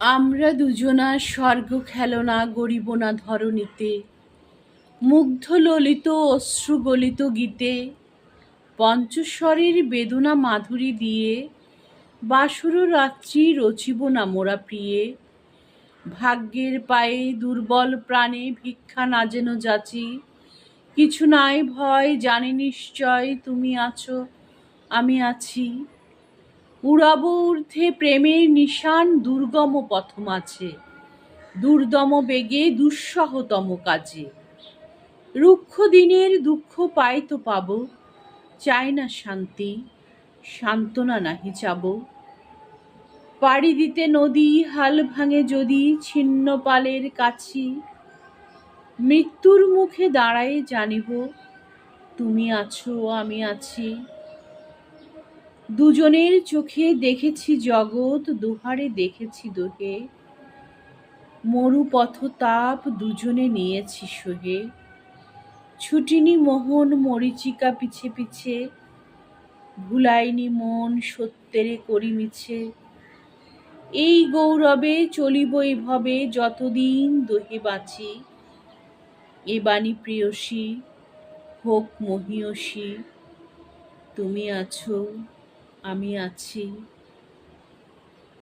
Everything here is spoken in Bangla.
আমরা দুজনা স্বর্গ খেলনা গরিব না ধরণীতে, মুগ্ধ ললিত অশ্রু গলিত গীতে, পঞ্চস্বরের বেদনা মাধুরী দিয়ে বাসুর রাত্রি রচিব না মোরা প্রিয়ে। ভাগ্যের পায়ে দুর্বল প্রাণে ভিক্ষা না যেন যাচি, কিছু নাই ভয় জানি নিশ্চয় তুমি আছো, আমি আছি। উড়াব ঊর্ধ্বে প্রেমের নিশান দুর্গম পথ মাঝে দুর্দম বেগে দুঃসহতম কাজে। রুক্ষ দিনের দুঃখ পাই তো পাব। চাই না শান্তি, সান্ত্বনা নাহি চাব। পাড়ি দিতে নদী হাল ভাঙে যদি ছিন্ন পালের কাছি। মৃত্যুর মুখে দাঁড়ায়ে জানিব, তুমি আছো, আমি আছি। দুজনের চোখে দেখেছি জগৎ, দুহারে দেখেছি দোহে। মরুপথ তাপ দুজনে নিয়েছি সোহে। ছুটিনি মোহন, মরিচিকা পিছে পিছে। ভুলাইনি মন, সত্যেরে করি মিছে। এই গৌরবে চলিব এভাবে যতদিন দোহে বাঁচি। এ বাণী প্রিয়সী, হোক মহিয়সী, তুমি আছো। আমি আছি।